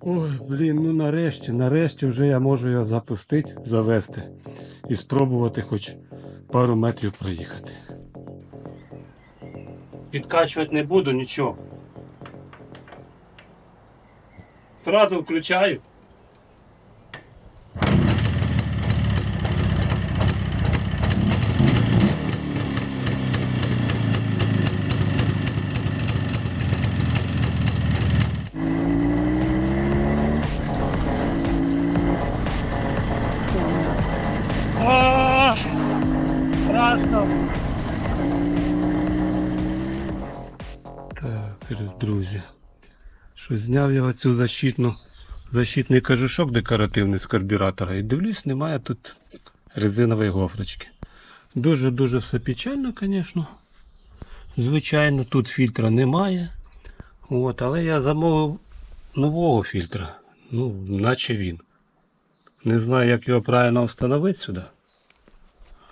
Ой, блін, ну нарешті, нарешті вже я можу його запустити, завести і спробувати хоч пару метрів проїхати. Підкачувати не буду нічого. Сразу включаю. Зняв я оцю защитну, защитний кажушок декоративний з карбюратора і дивлюсь, немає тут резинової гофрочки. Дуже-дуже все печально, звісно. Звичайно, тут фільтра немає. От, але я замовив нового фільтра. Ну, наче він. Не знаю, як його правильно встановити сюди.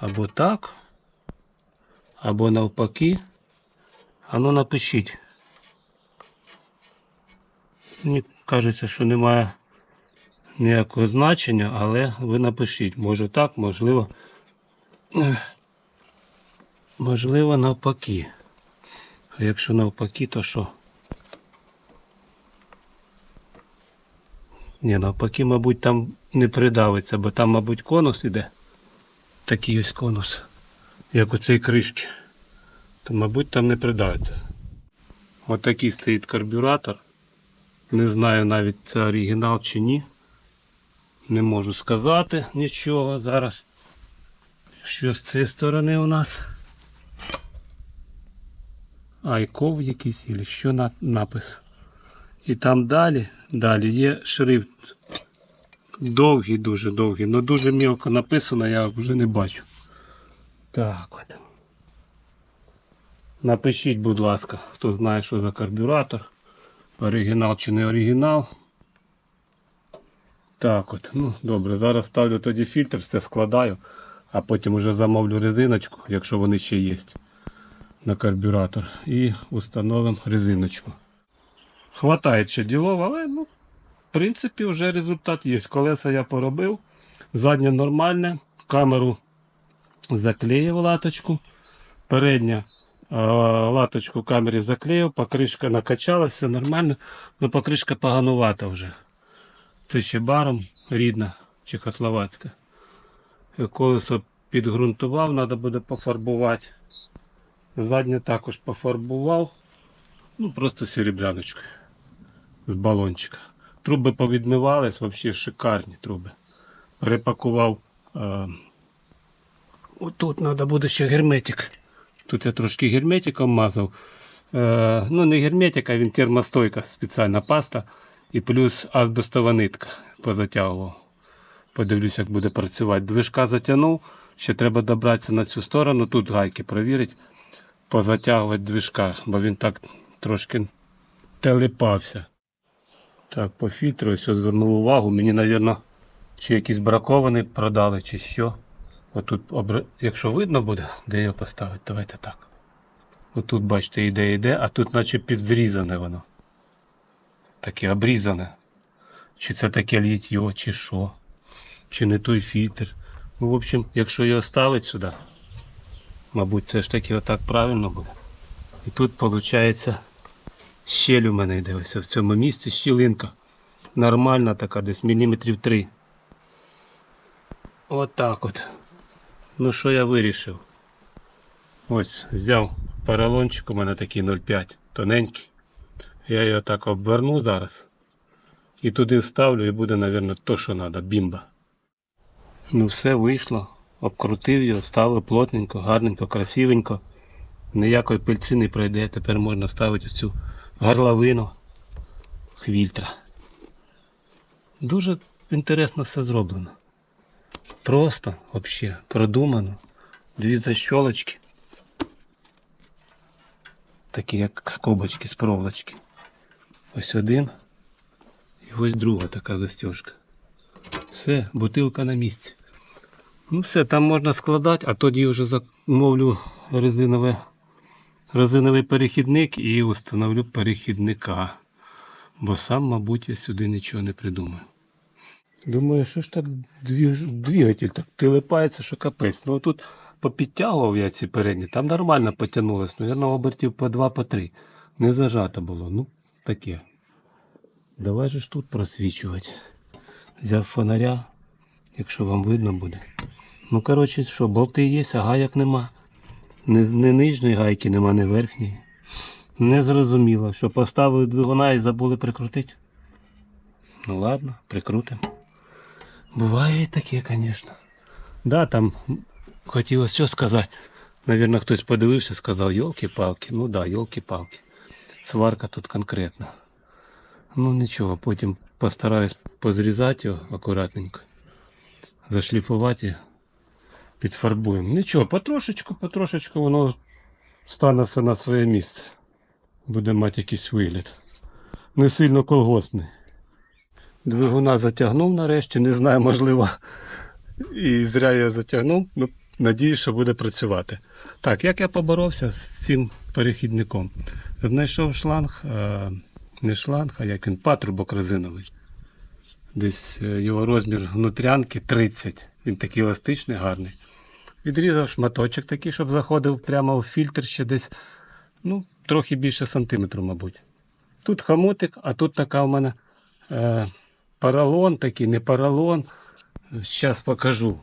Або так, або навпаки. Ану напишіть. Мені кажеться, що немає ніякого значення, але ви напишіть. Може так, можливо. Можливо, навпаки. А якщо навпаки, то що? Ні, навпаки, мабуть, там не придавиться, бо там, мабуть, конус іде. Такий ось конус, як у цій кришки. То, мабуть, там не придавиться. Ось такий стоїть карбюратор. Не знаю навіть це оригінал чи ні. Не можу сказати нічого зараз. Що з цієї сторони у нас? Айков якийсь, і що на, напис. І там далі, далі є шрифт. Довгий, дуже довгий, але дуже мілко написано, я вже не бачу. Так от. Напишіть, будь ласка, хто знає, що за карбюратор. Оригінал чи не оригінал. Так от, ну добре, зараз ставлю тоді фільтр, все складаю, а потім вже замовлю резиночку, якщо вони ще є на карбюратор. І установимо резиночку. Хватає ще ділов, але ну, в принципі вже результат є. Колеса я поробив. Заднє нормальне, камеру заклеїв латочку. Передня латочку камері заклеїв, покришка накачалася, все нормально, але покришка поганувата вже. Ще баром рідна чехословацька. Е, Колесо підґрунтував, треба буде пофарбувати. Заднє також пофарбував. Ну, просто серебряночкою з балончика. Труби повідмивались, взагалі шикарні труби. Перепакував. Е, отут треба буде ще герметик. Тут я трошки герметиком мазав. Е, ну, не герметик, а він термостойка, спеціальна паста. І плюс азбестова нитка позатягував. Подивлюсь, як буде працювати. Движка затягнув. Ще треба добратися на цю сторону. Тут гайки провірити, позатягувати движка, бо він так трошки телепався. Так, по фільтру ось звернув увагу. Мені, мабуть, чи якийсь бракований продали, чи що. Отут, якщо видно буде, де його поставити, давайте так. Отут, бачите, іде, йде, а тут наче підзрізане воно. Таке обрізане. Чи це таке літьо, чи що. Чи не той фільтр. Ну, в общем, якщо його ставити сюди, мабуть, це ж таки отак правильно буде. І тут, виходить, щель у мене йде ось в цьому місці щілинка. Нормальна така, десь міліметрів 3. Отак от. Ну що я вирішив? Ось, взяв поролончик, у мене такий 0,5, тоненький. Я його так обверну зараз. І туди вставлю і буде, мабуть, то, що треба, бімба. Ну все вийшло. Обкрутив його, ставив плотненько, гарненько, красивенько. Ніякої пильці не пройде. Тепер можна ставити цю горловину хвільтра. Дуже інтересно все зроблено. Просто, взагалі, продумано. Дві защолочки. Такі як скобочки з проволочки. Ось один. І ось друга така застежка. Все, бутилка на місці. Ну все, там можна складати, а тоді вже замовлю резинове, резиновий перехідник і встановлю перехідника. Бо сам, мабуть, я сюди нічого не придумаю. Думаю, що ж так двигатель так тилипається, що капець. Ну тут попідтягував я ці передні, там нормально потягнулось, навірно, обертів по два, по три. Не зажато було. Ну, таке. Давай же ж тут просвічувати. Взяв фонаря, якщо вам видно буде. Ну, коротше, що, болти є, а гаяк нема. Не, не нижньої гайки нема, не верхньої. Не зрозуміло, що поставили двигуна і забули прикрутити. Ну ладно, прикрутимо. Буває і таке, звісно. Да, там хотілося що сказати. Навірно, хтось подивився, сказав, йолки-палки. Ну да, йолки-палки. Сварка тут конкретна. Ну нічого, потім постараюсь позрізати його акуратненько. Зашліфувати підфарбуємо. Нічого, потрошечку, потрошечку воно стане все на своє місце. Буде мати якийсь вигляд. Не сильно колгоспний. Двигуна затягнув нарешті, не знаю, можливо. І зря я затягнув. Ну, надіюсь, що буде працювати. Так, як я поборовся з цим перехідником? Знайшов шланг, не шланг, а як він, патрубок резиновий. Десь е, його розмір внутрянки 30. Він такий еластичний, гарний. Відрізав шматочок такий, щоб заходив прямо в фільтр ще десь, ну, трохи більше сантиметру, мабуть. Тут хомутик, а тут така в мене е, паралон такий, не паралон. Зараз покажу.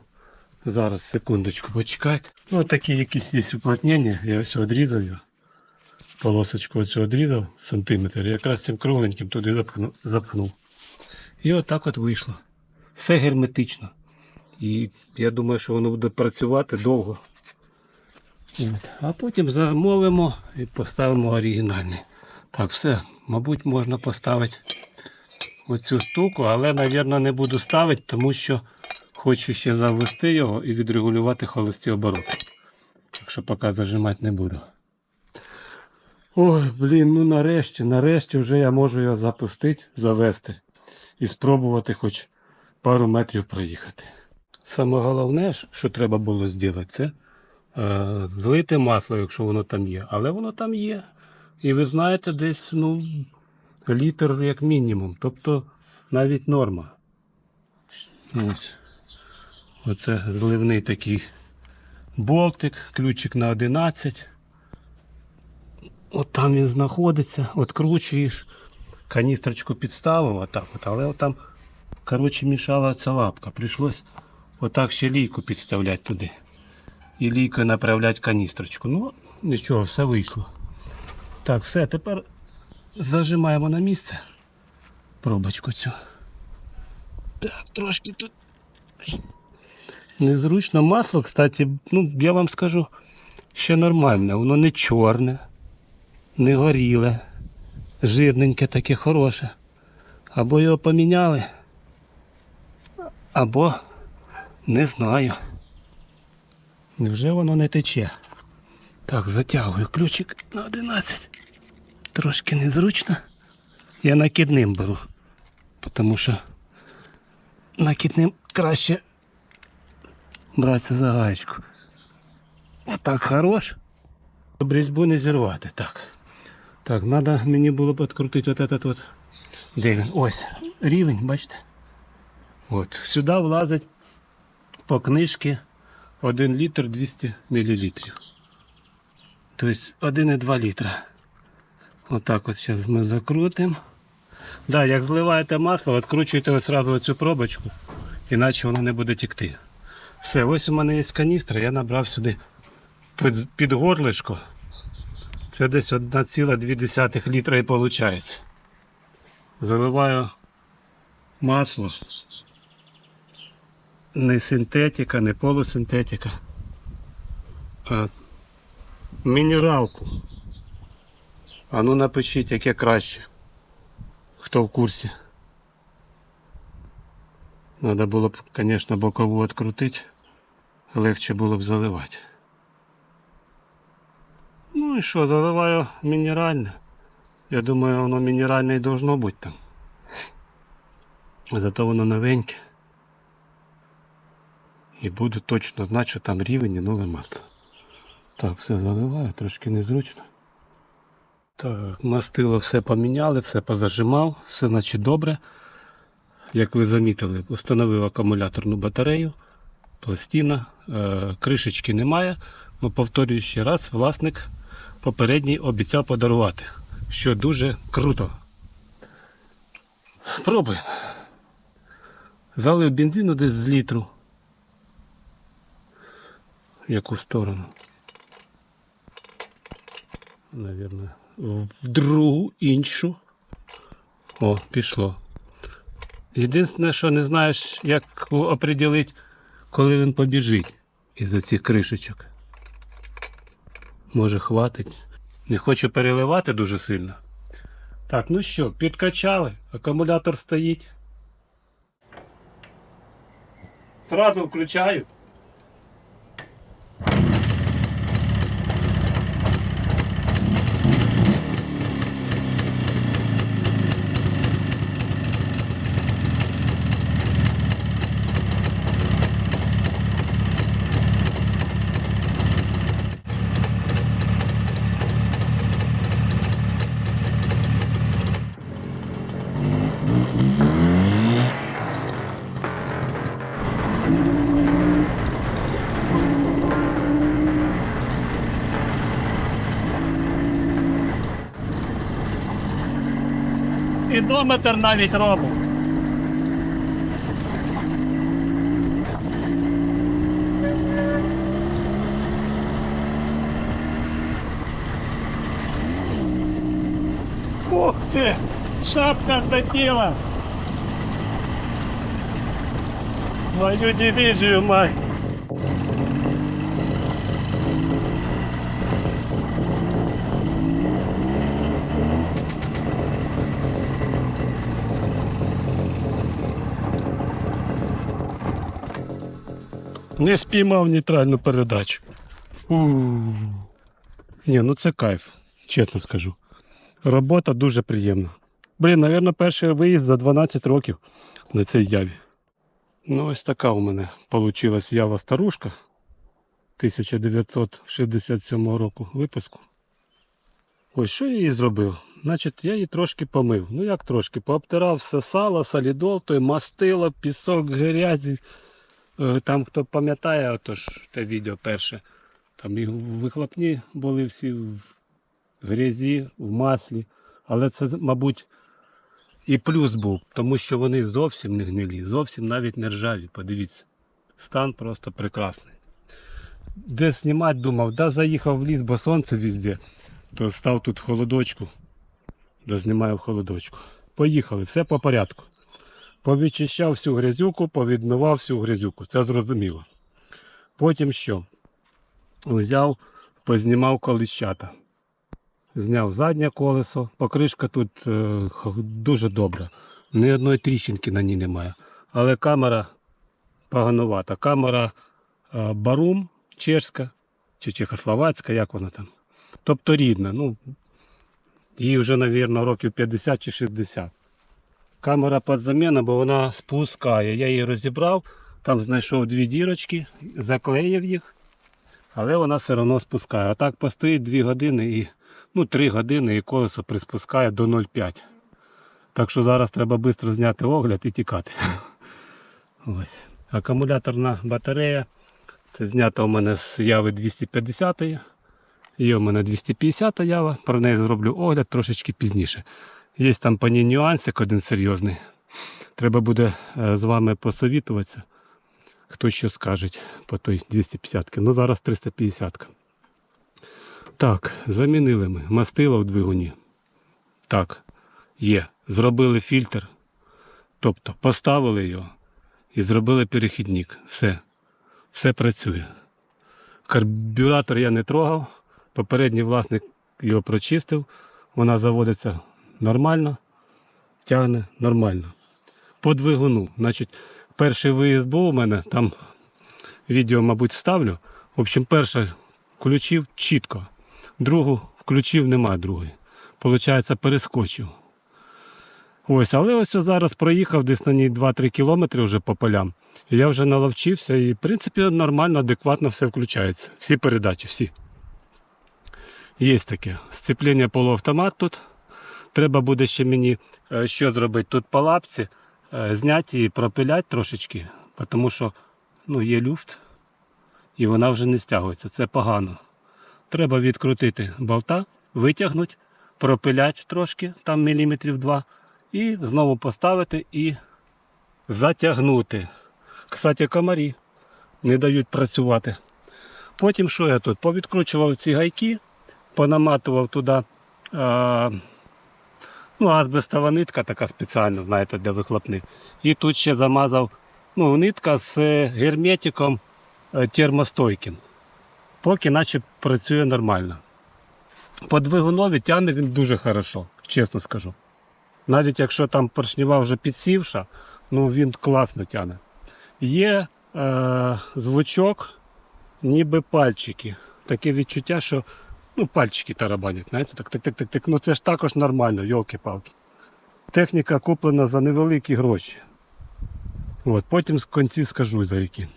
Зараз, секундочку, почекайте. Ну, такі якісь є уплотнення. Я ось його. Полосочку оцю відрізав сантиметр. Якраз цим кругленьким туди запхнув. І отак от вийшло. Все герметично. І я думаю, що воно буде працювати довго. А потім замовимо і поставимо оригінальний. Так, все, мабуть, можна поставити оцю штуку, але, мабуть, не буду ставити, тому що хочу ще завести його і відрегулювати холості обороти. Так що поки зажимати не буду. Ой, блін, ну нарешті, нарешті вже я можу його запустити, завести і спробувати хоч пару метрів проїхати. Саме головне, що треба було зробити, це е, злити масло, якщо воно там є. Але воно там є. І ви знаєте, десь ну, літр як мінімум. Тобто навіть норма. Ось. Оце зливний такий болтик, ключик на 11. От там він знаходиться, откручуєш, каністрочку підставив, отак от, але от там, коротше, мішала ця лапка. Прийшлось отак ще лійку підставляти туди. І лійкою направляти каністрочку. Ну, нічого, все вийшло. Так, все, тепер зажимаємо на місце. Пробочку цю. Так, трошки тут. Незручно масло, кстати, ну, я вам скажу, ще нормальне, воно не чорне не горіле, жирненьке таке хороше. Або його поміняли, або не знаю. Невже воно не тече? Так, затягую ключик на 11. Трошки незручно. Я накидним беру, тому що накидним краще братися за гаєчку. Отак хорош. Щоб різьбу не зірвати. Так. Так, треба мені було б відкрутити от этот от. Де він? Ось. Рівень, бачите? От. Сюди влазить по книжці 1 літр 200 мл. Тобто 1,2 літра. Отак от зараз ми закрутимо. Да, як зливаєте масло, відкручуєте одразу оцю пробочку, іначе воно не буде текти. Все, ось у мене є каністра, я набрав сюди під, під горлишко. Це десь 1,2 літра і виходить. Заливаю масло. Не синтетика, не полусинтетика, а мінералку. А ну напишіть, яке краще. Хто в курсі. Треба було б, звісно, бокову відкрутити. Легше було б заливати. Ну і що, заливаю мінеральне. Я думаю, воно мінеральне і должно бути там. Зато воно новеньке. І буду точно знати, що там рівень і нове масло. Так, все заливаю, трошки незручно. Так, мастило все поміняли, все позажимав, все наче добре. Як ви замітили, встановив акумуляторну батарею, пластина, е, кришечки немає. Ну, повторюю ще раз, власник попередній обіцяв подарувати, що дуже круто. Пробуємо. Залив бензину десь з літру. В яку сторону? Навірно, в другу іншу. О, пішло. Єдине, що не знаєш, як оприділити, коли він побіжить із цих кришечок. Може, хватить. Не хочу переливати дуже сильно. Так, ну що, підкачали, акумулятор стоїть. Сразу включаю. Ідометр навіть робив. Ух ти! Шапка злетіла! Мою дивізію май! Не спіймав нейтральну передачу. у Ні, ну це кайф, чесно скажу. Робота дуже приємна. Блін, напевно, перший виїзд за 12 років на цій яві. Ну, ось така у мене вийшла ява старушка 1967 року випуску. Ось що я її зробив? Значить, я її трошки помив. Ну як трошки? Пообтирав все сало, солідол, той мастило, пісок, грязі. Е, Там хто пам'ятає, отож те відео перше. Там і вихлопні були всі в грязі, в маслі. Але це, мабуть, і плюс був, тому що вони зовсім не гнилі, зовсім навіть не ржаві. Подивіться. Стан просто прекрасний. Де знімати думав, да заїхав в ліс, бо сонце везде, то став тут в холодочку. Да знімаю в холодочку. Поїхали, все по порядку. Повідчищав всю грязюку, повідмивав всю грязюку. Це зрозуміло. Потім що? Взяв, познімав коліщата. Зняв заднє колесо. Покришка тут е, дуже добра. Ні одної тріщинки на ній немає. Але камера поганувата. Камера е, Барум чешська чи чехословацька, як вона там. Тобто рідна. Ну, їй вже, мабуть, років 50 чи 60. Камера під заміну, бо вона спускає. Я її розібрав, там знайшов дві дірочки, заклеїв їх, але вона все одно спускає. А так постоїть 2 години і ну, 3 години і колесо приспускає до 0,5. Так що зараз треба швидко зняти огляд і тікати. Ось. Акумуляторна батарея. Це знято у мене з яви 250 Є у мене 250 ява, про неї зроблю огляд трошечки пізніше. Є там по ній нюансик один серйозний. Треба буде е, з вами посовітуватися. Хто що скаже по той 250 Ну зараз 350 Так, замінили ми. Мастило в двигуні. Так, є. Зробили фільтр. Тобто поставили його і зробили перехідник. Все. Все працює. Карбюратор я не трогав. Попередній власник його прочистив. Вона заводиться нормально, тягне нормально. По двигуну. Значить, перший виїзд був у мене, там відео, мабуть, вставлю. В общем, перше включив чітко, другу включив, немає другої. Получається, перескочив. Ось, але ось зараз проїхав десь на ній 2-3 кілометри вже по полям. Я вже наловчився і, в принципі, нормально, адекватно все включається. Всі передачі, всі. Є таке. Сцеплення полуавтомат тут. Треба буде ще мені е, що зробити тут по лапці, е, зняти і пропиляти трошечки, тому що ну, є люфт і вона вже не стягується. Це погано. Треба відкрутити болта, витягнути, пропиляти трошки, там міліметрів два, і знову поставити і затягнути. Кстати, комарі не дають працювати. Потім що я тут? Повідкручував ці гайки, понаматував туди ну, азбестова нитка така спеціальна, знаєте, для вихлопних. І тут ще замазав ну, нитка з герметиком е, термостойким. Поки наче працює нормально. По двигунові тягне він дуже хорошо, чесно скажу. Навіть якщо там поршнева вже підсівша, ну він класно тягне. Є е, звучок, ніби пальчики. Таке відчуття, що ну, пальчики тарабанять, знаєте, так, так, так, так, так. Ну це ж також нормально, йолки-палки. Техніка куплена за невеликі гроші. От, потім в кінці скажу за які.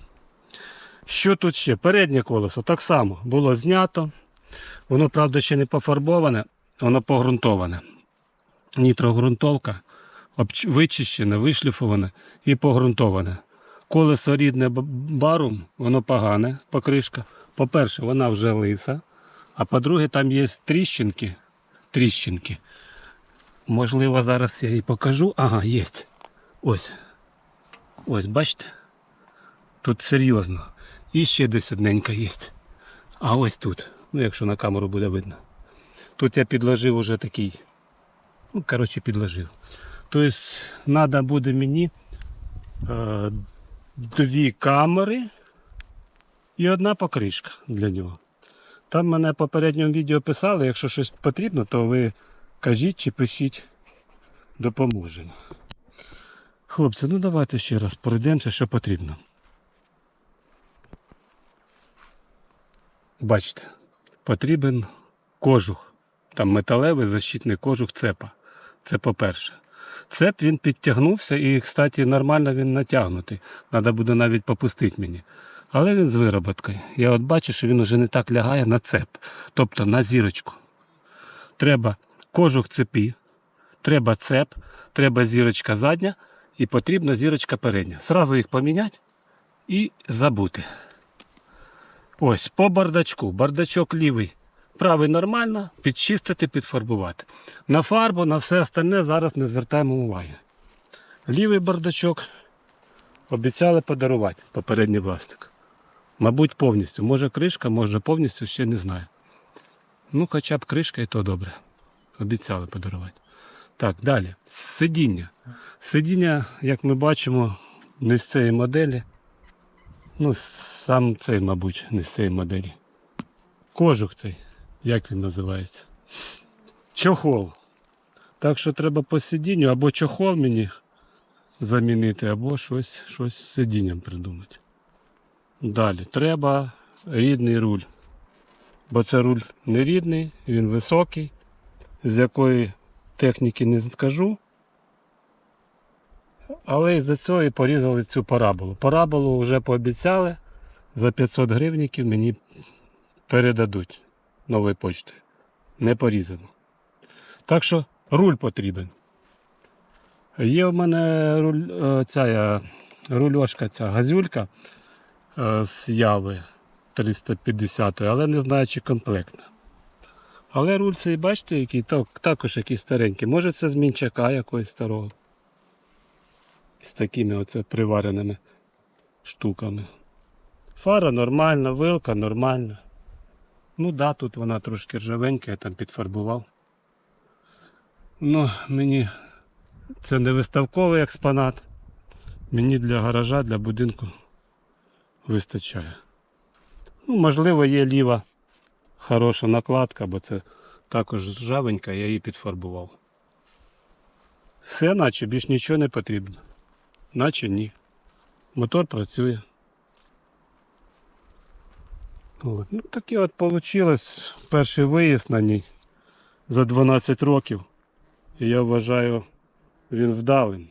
Що тут ще? Переднє колесо так само було знято. Воно, правда, ще не пофарбоване, воно погрунтоване. Нітрогрунтовка, вичищене, вишліфоване і погрунтоване. Колесо рідне барум, воно погане, покришка. По-перше, вона вже лиса. А по-друге, там є тріщинки. Тріщинки. Можливо, зараз я її покажу. Ага, є. Ось. Ось, бачите? Тут серйозно. І ще десь одненька є. А ось тут. Ну, якщо на камеру буде видно. Тут я підложив уже такий. Ну, коротше, підложив. Тобто, треба буде мені е, дві камери і одна покришка для нього. Там мене в попередньому відео писали, якщо щось потрібно, то ви кажіть чи пишіть, допоможемо. Хлопці, ну давайте ще раз пройдемося, що потрібно. Бачите, потрібен кожух. Там металевий защитний кожух цепа. Це по-перше. Цеп він підтягнувся і, кстати, нормально він натягнутий. Треба буде навіть попустити мені. Але він з вироботкою. Я от бачу, що він уже не так лягає на цеп, тобто на зірочку. Треба кожух цепі, треба цеп, треба зірочка задня і потрібна зірочка передня. Зразу їх поміняти і забути. Ось по бардачку. Бардачок лівий. Правий нормально, підчистити, підфарбувати. На фарбу, на все остальне зараз не звертаємо уваги. Лівий бардачок обіцяли подарувати попередній власник. Мабуть, повністю. Може кришка, може повністю, ще не знаю. Ну, хоча б кришка і то добре. Обіцяли подарувати. Так, далі. Сидіння. Сидіння, як ми бачимо, не з цієї моделі. Ну, сам цей, мабуть, не з цієї моделі. Кожух цей, як він називається? Чохол. Так що треба по сидінню або чохол мені замінити, або щось, щось з сидінням придумати. Далі треба рідний руль. Бо це руль не рідний, він високий, з якої техніки не скажу. Але із-за цього і порізали цю параболу. Параболу вже пообіцяли, за 500 гривніків мені передадуть новою почтою. Не порізано. Так що руль потрібен. Є в мене руль, е, ця е, рульошка, ця газюлька з яви 350, але не знаю, чи комплектна. Але руль цей, бачите, який так, також якийсь старенький. Може це з мінчака якогось старого. З такими оце привареними штуками. Фара нормальна, вилка нормальна. Ну да, тут вона трошки ржавенька, я там підфарбував. Ну, мені це не виставковий експонат. Мені для гаража, для будинку вистачає. Ну, можливо, є ліва хороша накладка, бо це також ржавенька, я її підфарбував. Все, наче більш нічого не потрібно. Наче ні. Мотор працює. Ну, таке от вийшло перший виїзд на ній за 12 років. І я вважаю, він вдалим.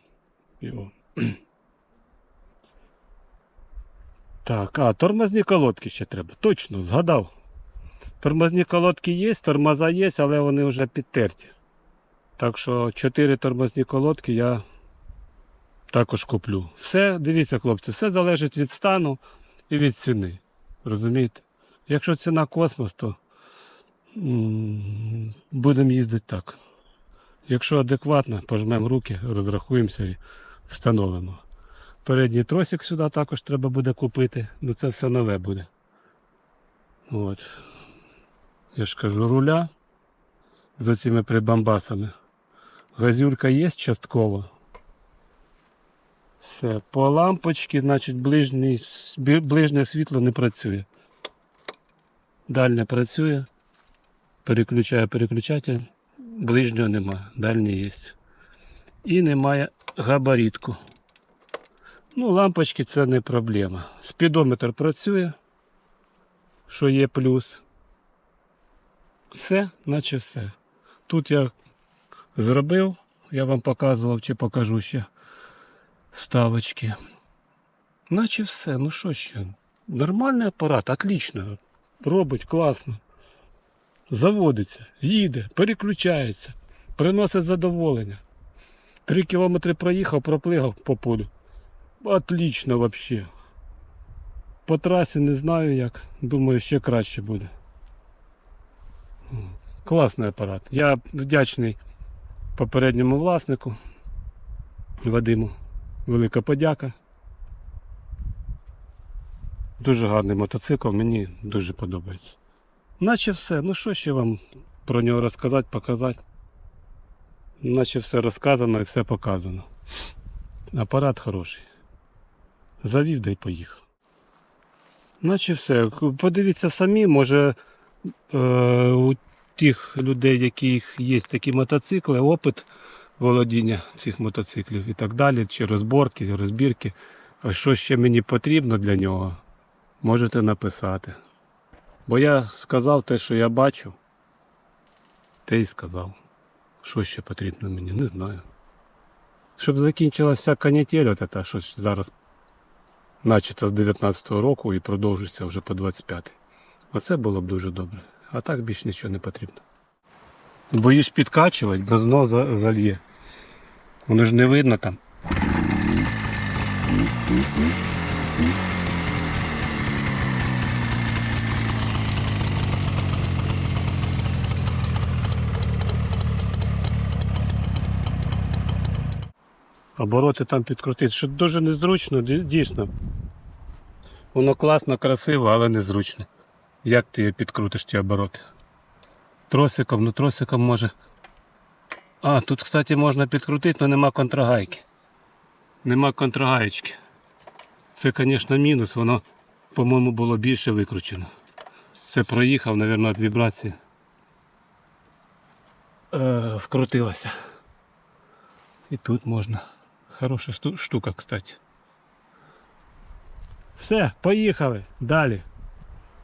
Його. Так, а тормозні колодки ще треба. Точно, згадав. Тормозні колодки є, тормоза є, але вони вже підтерті. Так що 4 тормозні колодки я також куплю. Все, дивіться, хлопці, все залежить від стану і від ціни. Розумієте? Якщо ціна космос, то будемо їздити так. Якщо адекватно, пожмемо руки, розрахуємося і встановимо. Передній тросик сюди також треба буде купити, ну це все нове буде. От. Я ж кажу, руля з оцими прибамбасами. Газюрка є частково. Все, по лампочці, значить, ближній, ближнє світло не працює. Дальнє працює. Переключаю переключатель. Ближнього немає, дальнє є. І немає габаритку. Ну, лампочки це не проблема. Спідометр працює, що є плюс. Все, наче все. Тут я зробив, я вам показував чи покажу ще ставочки. Наче все, ну що ще? Нормальний апарат, отлично. Робить класно. Заводиться, їде, переключається, приносить задоволення. Три кілометри проїхав, проплигав по полю. Отлично вообще. По трасі не знаю як. Думаю, ще краще буде. Класний апарат. Я вдячний попередньому власнику Вадиму. Велика подяка. Дуже гарний мотоцикл, мені дуже подобається. Наче все. Ну що ще вам про нього розказати, показати? Наче все розказано і все показано. Апарат хороший. Завів да й поїхав. Наче все. Подивіться самі, може е, у тих людей, яких є такі мотоцикли, опит володіння цих мотоциклів і так далі, чи розборки, розбірки. А що ще мені потрібно для нього, можете написати. Бо я сказав те, що я бачу, те й сказав. Що ще потрібно мені, не знаю. Щоб закінчилася канітель, що зараз начата з 19-го року і продовжується вже по 25-й. Оце було б дуже добре. А так більш нічого не потрібно. Боюсь підкачувати, бо знову зальє. Воно ж не видно там. Обороти там підкрутити. Що дуже незручно, дійсно. Воно класно, красиво, але незручно. Як ти підкрутиш ті обороти? Тросиком, ну тросиком може. А, тут, кстати, можна підкрутити, але нема контрагайки. Нема контрагаєчки. Це, звісно, мінус, воно, по-моєму, було більше викручено. Це проїхав, мабуть, від вібрації. Е, вкрутилося. І тут можна. Хороша штука, кстати. Все, поїхали. Далі.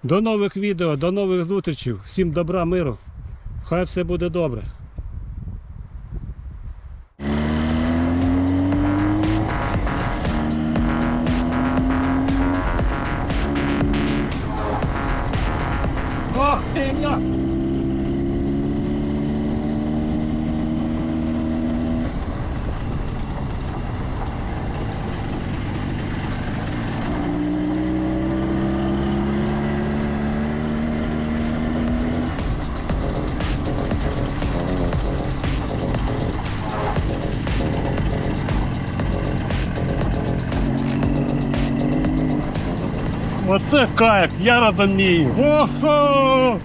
До нових відео, до нових зустрічей. Всім добра, миру. Хай все буде добре. Ох ти я! Оце кайф, я розумію. Охо!